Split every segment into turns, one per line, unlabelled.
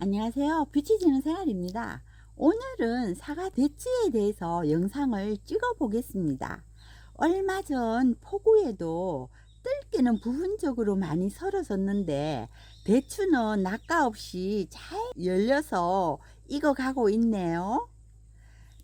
안녕하세요. 빛이 지는 생활입니다. 오늘은 사과 대추에 대해서 영상을 찍어 보겠습니다. 얼마 전 폭우에도 뜰기는 부분적으로 많이 설어졌는데 대추는 낙가 없이 잘 열려서 익어가고 있네요.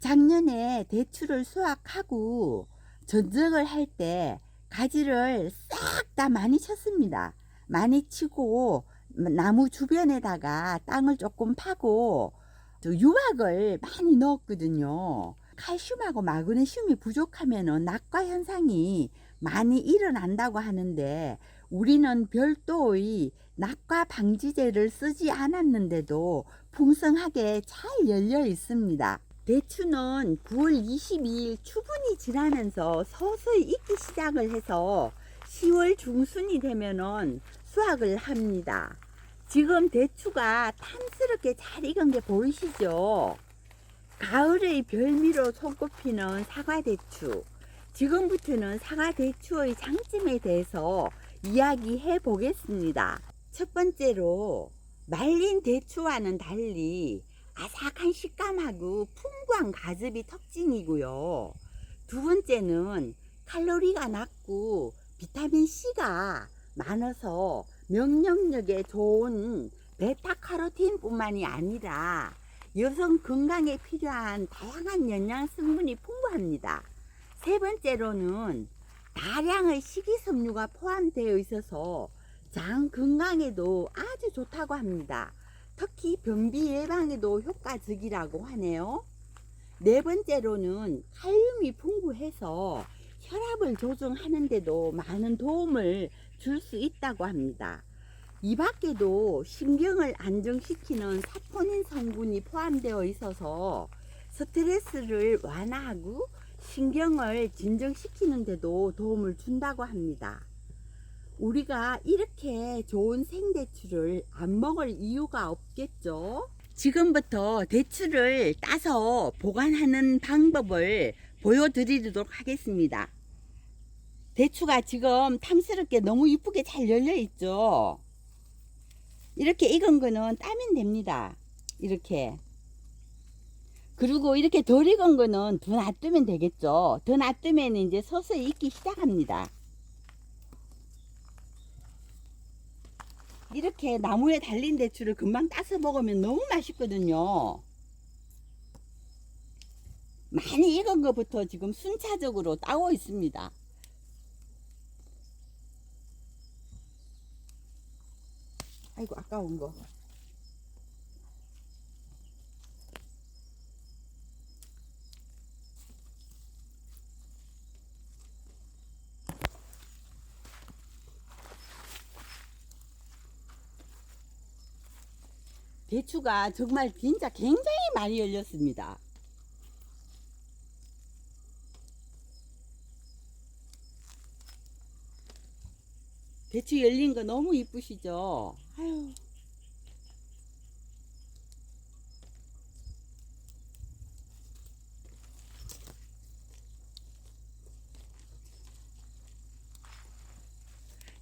작년에 대추를 수확하고 전적을 할 때 가지를 싹 다 많이 쳤습니다. 많이 치고 나무 주변에다가 땅을 조금 파고 저 유박을 많이 넣었거든요. 칼슘하고 마그네슘이 부족하면은 낙과 현상이 많이 일어난다고 하는데 우리는 별도의 낙과 방지제를 쓰지 않았는데도 풍성하게 잘 열려 있습니다. 대추는 9월 22일 추분이 지나면서 서서히 익기 시작을 해서 10월 중순이 되면은 수확을 합니다. 지금 대추가 탐스럽게 잘 익은 게 보이시죠? 가을의 별미로 손꼽히는 사과대추. 지금부터는 사과대추의 장점에 대해서 이야기해 보겠습니다. 첫 번째로 말린 대추와는 달리 아삭한 식감하고 풍부한 가즙이 특징이고요. 두 번째는 칼로리가 낮고 비타민 C가 많아서 면역력에 좋은 베타카로틴 뿐만이 아니라 여성 건강에 필요한 다양한 영양 성분이 풍부합니다. 세 번째로는 다량의 식이섬유가 포함되어 있어서 장 건강에도 아주 좋다고 합니다. 특히 변비 예방에도 효과적이라고 하네요. 네 번째로는 칼륨이 풍부해서 혈압을 조정하는데도 많은 도움을 줄 수 있다고 합니다. 이 밖에도 신경을 안정시키는 사포닌 성분이 포함되어 있어서 스트레스를 완화하고 신경을 진정시키는데도 도움을 준다고 합니다. 우리가 이렇게 좋은 생대추를 안 먹을 이유가 없겠죠? 지금부터 대추를 따서 보관하는 방법을 보여드리도록 하겠습니다. 대추가 지금 탐스럽게 너무 이쁘게 잘 열려 있죠? 이렇게 익은 거는 따면 됩니다. 이렇게. 그리고 이렇게 덜 익은 거는 더 놔두면 되겠죠. 더 놔두면 이제 서서히 익기 시작합니다. 이렇게 나무에 달린 대추를 금방 따서 먹으면 너무 맛있거든요. 많이 익은 것부터 지금 순차적으로 따고 있습니다. 아이고 아까운 거. 대추가 정말 진짜 굉장히 많이 열렸습니다. 대추 열린 거 너무 이쁘시죠? 아유.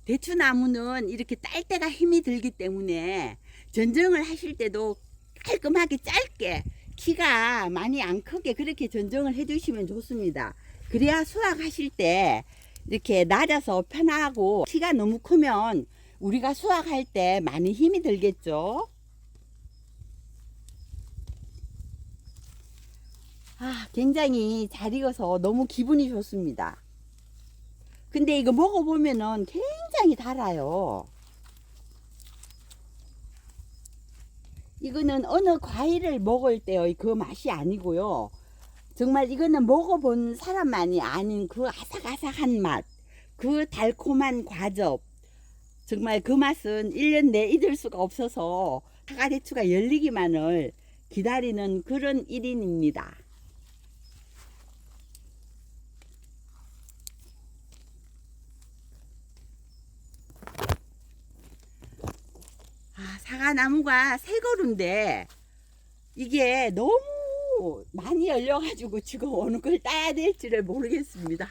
대추 나무는 이렇게 딸 때가 힘이 들기 때문에 전정을 하실 때도 깔끔하게 짧게 키가 많이 안 크게 그렇게 전정을 해 주시면 좋습니다. 그래야 수확하실 때 이렇게 낮아서 편하고 키가 너무 크면 우리가 수확할 때 많이 힘이 들겠죠. 아, 굉장히 잘 익어서 너무 기분이 좋습니다. 근데 이거 먹어보면은 굉장히 달아요. 이거는 어느 과일을 먹을 때의 그 맛이 아니고요. 정말 이거는 먹어본 사람만이 아닌 그 아삭아삭한 맛, 그 달콤한 과즙. 정말 그 맛은 1년 내 잊을 수가 없어서 사과대추가 열리기만을 기다리는 그런 1인입니다. 아, 사과나무가 새 그루인데 이게 너무 많이 열려가지고 지금 어느 걸 따야 될지를 모르겠습니다.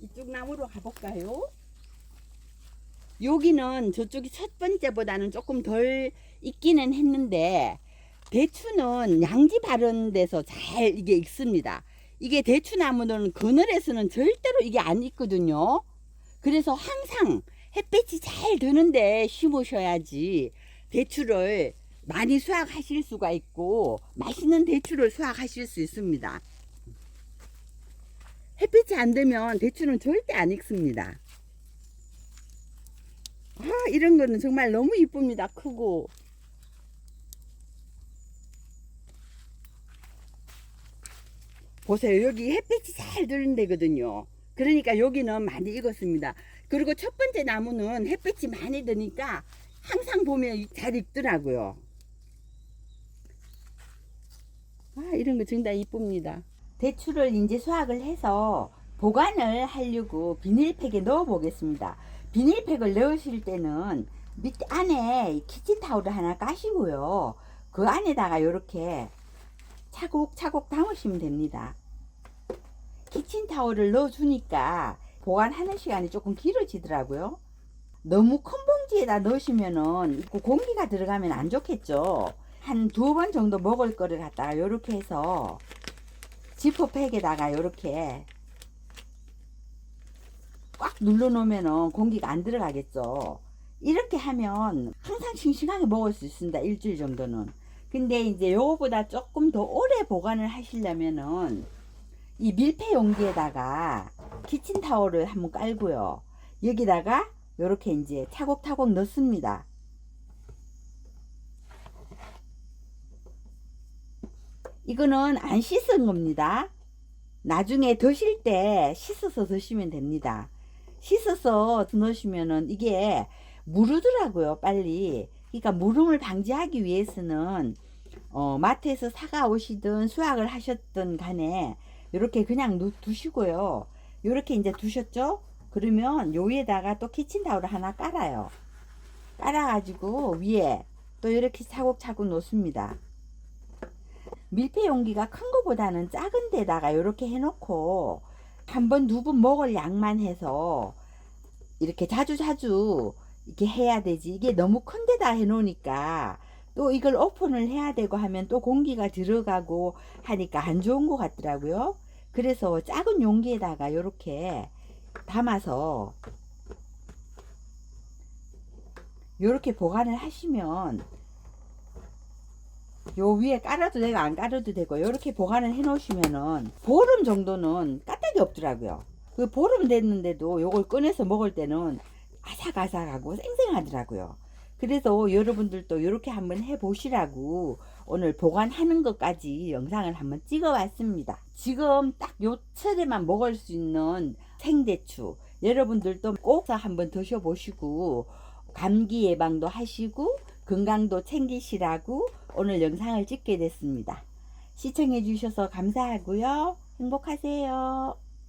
이쪽 나무로 가볼까요? 여기는 저쪽이 첫 번째보다는 조금 덜 익기는 했는데 대추는 양지 바른 데서 잘 이게 익습니다. 이게 대추나무는 그늘에서는 절대로 이게 안 익거든요. 그래서 항상 햇볕이 잘 드는데 심으셔야지 대추를 많이 수확하실 수가 있고 맛있는 대추를 수확하실 수 있습니다. 햇빛이 안 되면 대추는 절대 안 익습니다. 아, 이런 거는 정말 너무 이쁩니다. 크고. 보세요. 여기 햇빛이 잘 드는 데거든요. 그러니까 여기는 많이 익었습니다. 그리고 첫 번째 나무는 햇빛이 많이 드니까 항상 보면 잘 익더라고요. 아, 이런 거 정말 이쁩니다. 대추를 이제 수확을 해서 보관을 하려고 비닐팩에 넣어 보겠습니다. 비닐팩을 넣으실 때는 밑에 안에 키친타올을 하나 까시고요. 그 안에다가 이렇게 차곡차곡 담으시면 됩니다. 키친타올을 넣어주니까 보관하는 시간이 조금 길어지더라고요. 너무 큰 봉지에다 넣으시면은 그 공기가 들어가면 안 좋겠죠. 한 두 번 정도 먹을 거를 갖다가 이렇게 해서 지퍼팩에다가 이렇게 꽉 눌러 놓으면은 공기가 안 들어가겠죠. 이렇게 하면 항상 싱싱하게 먹을 수 있습니다. 일주일 정도는. 근데 이제 요거보다 조금 더 오래 보관을 하시려면은 이 밀폐 용기에다가 키친타올을 한번 깔고요. 여기다가 요렇게 이제 차곡차곡 넣습니다. 이거는 안 씻은 겁니다. 나중에 드실 때 씻어서 드시면 됩니다. 씻어서 넣으시면은 이게 무르더라고요, 빨리. 그러니까 무름을 방지하기 위해서는 어, 마트에서 사가 오시든 수확을 하셨든 간에 이렇게 그냥 누, 두시고요. 이렇게 이제 두셨죠? 그러면 요 위에다가 또 키친타올을 하나 깔아요. 깔아가지고 위에 또 이렇게 차곡차곡 놓습니다. 밀폐 용기가 큰 거보다는 작은 데다가 이렇게 해놓고 한 번, 두번 먹을 양만 해서 이렇게 자주 자주 이렇게 해야 되지. 이게 너무 큰 데다 해놓으니까 또 이걸 오픈을 해야 되고 하면 또 공기가 들어가고 하니까 안 좋은 것 같더라고요. 그래서 작은 용기에다가 이렇게 담아서 이렇게 보관을 하시면 요 위에 깔아도 되고 안 깔아도 되고 이렇게 보관을 해 놓으시면은 보름 정도는 까딱이 없더라고요. 그 보름 됐는데도 요걸 꺼내서 먹을 때는 아삭아삭하고 쌩쌩하더라고요. 그래서 여러분들도 이렇게 한번 해 보시라고 오늘 보관하는 것까지 영상을 한번 찍어 왔습니다. 지금 딱 요 철에만 먹을 수 있는 생대추 여러분들도 꼭 한번 드셔 보시고 감기 예방도 하시고 건강도 챙기시라고 오늘 영상을 찍게 됐습니다. 시청해 주셔서 감사하고요. 행복하세요.